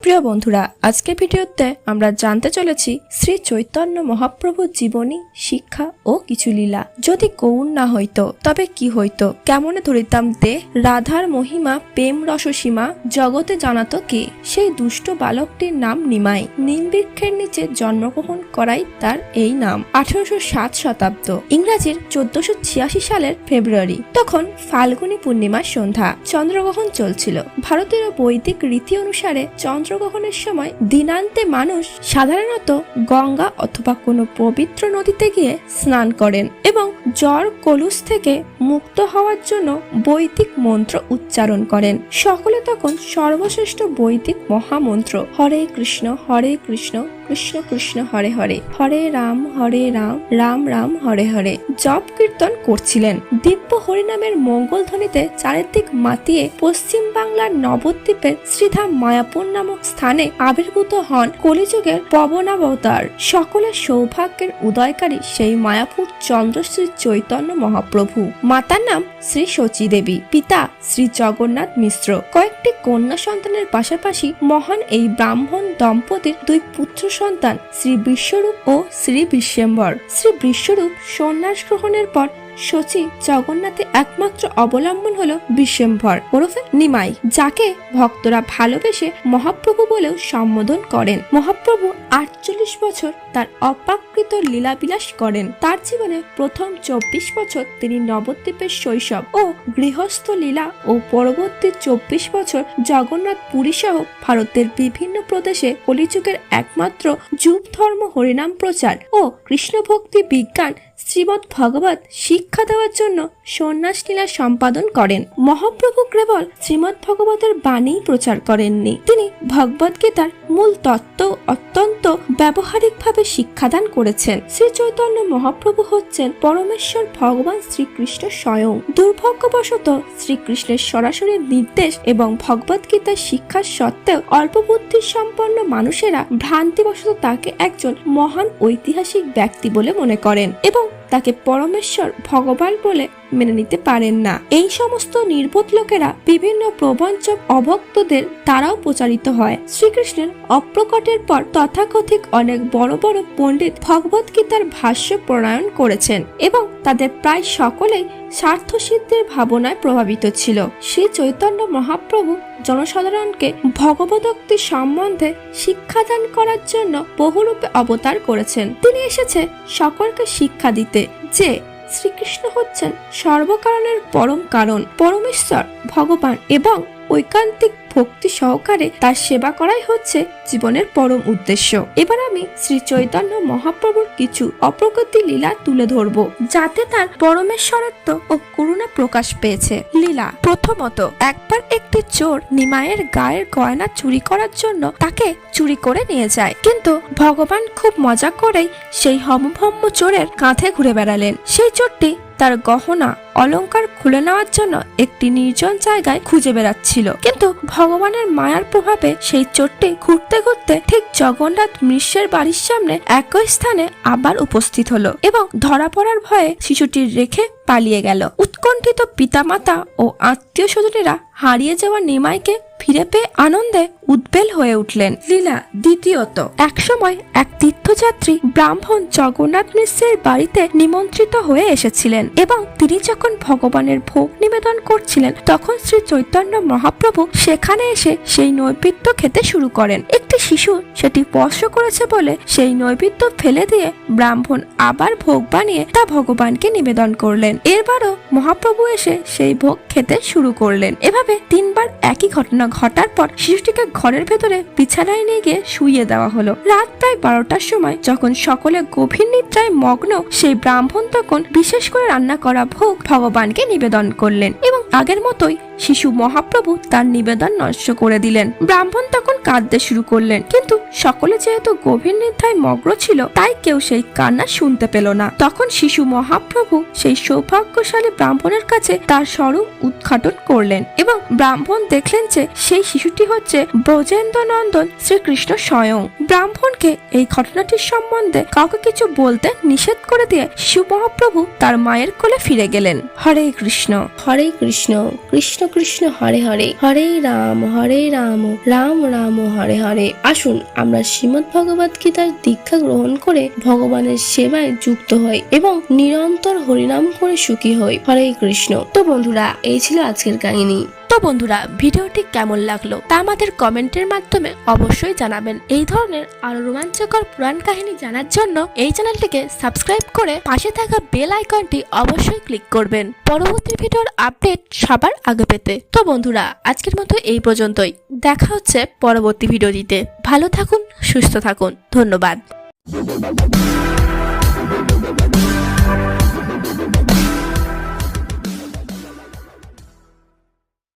প্রিয় বন্ধুরা, আজকের ভিডিওতে আমরা জানতে চলেছি শ্রী চৈতন্য মহাপ্রভুর জীবনী, শিক্ষা ও কিছু লীলা। যদি গৌণ না হইতো, তবে কি হইতো? কেমনে ধরিতাম দে রাধার মহিমা, প্রেম রসসীমা জগতে জানাত কে? সেই দুষ্ট বালকটির নাম নিমাই। নিমবৃক্ষের নিচে জন্মগ্রহণ করাই তার এই নাম। আঠারোশো সাত শতাব্দ, ইংরাজির চোদ্দশো ছিয়াশি সালের ফেব্রুয়ারি। তখন ফাল্গুনী পূর্ণিমার সন্ধ্যা, চন্দ্রগ্রহণ চলছিল। ভারতের বৈদিক রীতি অনুসারে চন্দ্রগ্রহণের সময় দিনান্তে মানুষ সাধারণত গঙ্গা অথবা কোনো পবিত্র নদীতে গিয়ে স্নান করেন এবং জ্বর, কলুষ থেকে মুক্ত হওয়ার জন্য বৈদিক মন্ত্র উচ্চারণ করেন। সকলে তখন সর্বশ্রেষ্ঠ বৈদিক মহামন্ত্র, হরে কৃষ্ণ হরে কৃষ্ণ কৃষ্ণ কৃষ্ণ, হরে হরে হরে রাম হরে রাম রাম রাম, হরে হরে জপ কীর্তন করছিলেন। দিব্য হরিনামের মঙ্গল ধ্বনিতে চারিদিক মাতিয়ে পশ্চিম বাংলার নবদ্বীপের শ্রীধাম মায়াপুর নামক স্থানে আবির্ভূত হন কলিযুগের পবনাবতার। সকলের সৌভাগ্যের উদয়কারী সেই মায়াপুর চন্দ্রশ্রী চৈতন্য মহাপ্রভু। মাতার নাম শ্রী শচী দেবী পিতা শ্রী জগন্নাথ মিশ্র। কয়েকটি কন্যা সন্তানের পাশাপাশি মহান এই ব্রাহ্মণ দম্পতির দুই পুত্র সন্তান শ্রী বিশ্বরূপ ও শ্রী বিশ্বম্বর। শ্রী বিশ্বরূপ সন্ন্যাস গ্রহণের পর শচী জগন্নাথে একমাত্র অবলম্বন হলো বিশ্বম্ভর ওরফে নিমাই, যাকে ভক্তরা ভালোবেসে মহাপ্রভু বলেও সম্বোধন করেন। মহাপ্রভু আটচল্লিশ বছর তার অপ্রাকৃত লীলাবিলাস করেন। তার জীবনে প্রথম চব্বিশ বছর তিনি নবদ্বীপের শৈশব ও গৃহস্থ লীলা ও পরবর্তী চব্বিশ বছর জগন্নাথ পুরী সহ ভারতের বিভিন্ন প্রদেশে কলিযুগের একমাত্র যুগ ধর্ম হরিনাম প্রচার ও কৃষ্ণ ভক্তি বিজ্ঞান শ্রীমৎ ভগবত শিক্ষা দেওয়ার জন্য সন্ন্যাস লীলা সম্পাদন করেন। মহাপ্রভু কেবল শ্রীমৎ ভগবতের বাণী প্রচার করেননি। তিনি ভগবত গীতার মূল তত্ত্ব অত্যন্ত ব্যবহারিকভাবে শিক্ষাদান করেছেন। শ্রী চৈতন্য মহাপ্রভু হচ্ছেন পরমেশ্বর ভগবান শ্রীকৃষ্ণ স্বয়ং। দুর্ভাগ্যবশত শ্রীকৃষ্ণের সরাসরি নির্দেশ এবং ভগবত গীতার শিক্ষার সত্ত্বেও অল্প বুদ্ধি সম্পন্ন মানুষেরা ভ্রান্তিবশত তাকে একজন মহান ঐতিহাসিক ব্যক্তি বলে মনে করেন এবং Hello? তাকে পরমেশ্বর ভগবান বলে মেনে নিতে পারেন না। এই সমস্ত নির্বোধ লোকেরা বিভিন্ন প্রবঞ্চক অভক্তদের দ্বারাও প্রচারিত হয়। শ্রীকৃষ্ণের অপ্রকটের পর তথাকথিক অনেক বড় বড় পণ্ডিত ভগবত গীতার ভাষ্য প্রণয়ন করেছেন এবং তাদের প্রায় সকলেই স্বার্থ সিদ্ধির ভাবনায় প্রভাবিত ছিল। শ্রী চৈতন্য মহাপ্রভু জনসাধারণকে ভগবদক্তি সম্বন্ধে শিক্ষাদান করার জন্য বহুরূপে অবতার করেছেন। তিনি এসেছে সকলকে শিক্ষা দিতে। যে শ্রীকৃষ্ণ হচ্ছেন সর্বকারণের পরম কারণ, পরমেশ্বর, ভগবান এবং ঐকান্তিক ভক্তি সহকারে তার সেবা করাই হচ্ছে জীবনের পরম উদ্দেশ্য। এবার আমি শ্রী চৈতন্য মহাপ্রভুর কিছু অপ্রগতি লীলা তুলে ধরব, যাতে তার পরমেশ্বরত্ব ও করুণা প্রকাশ পেয়েছে। লীলা প্রথমত, একবার একটি চোর নিমায়ের গায়ের গয়না চুরি করার জন্য তাকে চুরি করে নিয়ে যায়। কিন্তু ভগবান খুব মজা করেই সেই হমভম্ম চোরের কাঁধে ঘুরে বেড়ালেন। সেই চোরটি তার গহনা অলংকার খুলে নেওয়ার জন্য একটি নির্জন জায়গায় খুঁজে বেড়াচ্ছিল। কিন্তু ভগবানের মায়ার প্রভাবে সেই চোরটি ঘুরতে ঘুরতে ঠিক জগন্নাথ মিশ্রের বাড়ির সামনে একই স্থানে আবার উপস্থিত হলো এবং ধরা পড়ার ভয়ে শিশুটির রেখে পালিয়ে গেল। উৎকণ্ঠিত পিতামাতা ও আত্মীয় স্বজনেরা হারিয়ে যাওয়া নিমাইকে ফিরে পেয়ে আনন্দে উদ্বেল হয়ে উঠলেন। লীলা দ্বিতীয়ত এক সময় এক তীর্থযাত্রী ব্রাহ্মণ জগন্নাথ মিশ্রের বাড়িতে নিমন্ত্রিত হয়ে এসেছিলেন এবং তিনি যখন ভগবানের ভোগ নিবেদন করছিলেন, তখন শ্রী চৈতন্য মহাপ্রভু সেখানে এসে সেই নৈবেদ্য খেতে শুরু করেন। শিশু সেটি স্পর্শ করেছে বলে সেই নৈবেদ্য ফেলে দিয়ে ব্রাহ্মণ আবার ভোগ বানিয়ে তা ভগবানকে নিবেদন করলেন। এরবারও মহাপ্রভু এসে সেই ভোগ খেতে শুরু করলেন। এভাবে তিনবার একই ঘটনা ঘটার পর শিশুটিকে ঘরের ভেতরে বিছানায় নিয়ে গিয়ে শুইয়ে দেওয়া হলো। রাত প্রায় বারোটার সময় যখন সকলে গভীর নিদ্রায় মগ্ন সেই ব্রাহ্মণ তখন বিশেষ করে রান্না করা ভোগ ভগবানকে নিবেদন করলেন এবং আগের মতোই শিশু মহাপ্রভু তার নিবেদন নষ্ট করে দিলেন। ব্রাহ্মণ তখন কাঁদতে শুরু করলেন। কিন্তু সকলে যেহেতু গভীর নিদ্রায় মগ্ন ছিল, তাই কেউ সেই কান্না শুনতে পেল না। তখন শিশু মহাপ্রভু সেই সৌভাগ্যশালী ব্রাহ্মণের কাছে তার স্বরূপ উদ্ঘাটন করলেন এবং ব্রাহ্মণ দেখলেন যে সেই শিশুটি হচ্ছে ব্রজেন্দ্র নন্দন শ্রীকৃষ্ণ স্বয়ং। ব্রাহ্মণকে এই ঘটনাটির সম্বন্ধে কাউকে কিছু বলতে নিষেধ করে দিয়ে শিশু মহাপ্রভু তার মায়ের কোলে ফিরে গেলেন। হরে কৃষ্ণ। হরে কৃষ্ণ। কৃষ্ণ কৃষ্ণ হরে হরে। হরে রাম হরে রাম। রাম রাম হরে হরে। আসুন আমরা শ্রীমদ ভগবত গীতার দীক্ষা গ্রহণ করে ভগবানের সেবায় যুক্ত হই এবং নিরন্তর হরিনাম করে সুখী হই। হরে কৃষ্ণ। তো বন্ধুরা এই ছিল আজকের কাহিনী। তো বন্ধুরা ভিডিওটি কেমন লাগল তা আমাদের কমেন্টের মাধ্যমে অবশ্যই জানাবেন। এই ধরনের আরও রোমাঞ্চকর পুরাণ কাহিনী জানার জন্য এই চ্যানেলটিকে সাবস্ক্রাইব করে পাশে থাকা বেল আইকনটি অবশ্যই ক্লিক করবেন। পরবর্তী ভিডিওর আপডেট সবার আগে পেতে। তো বন্ধুরা, আজকের মতো এই পর্যন্তই। দেখা হচ্ছে পরবর্তী ভিডিওটিতে ভালো থাকুন, সুস্থ থাকুন। ধন্যবাদ।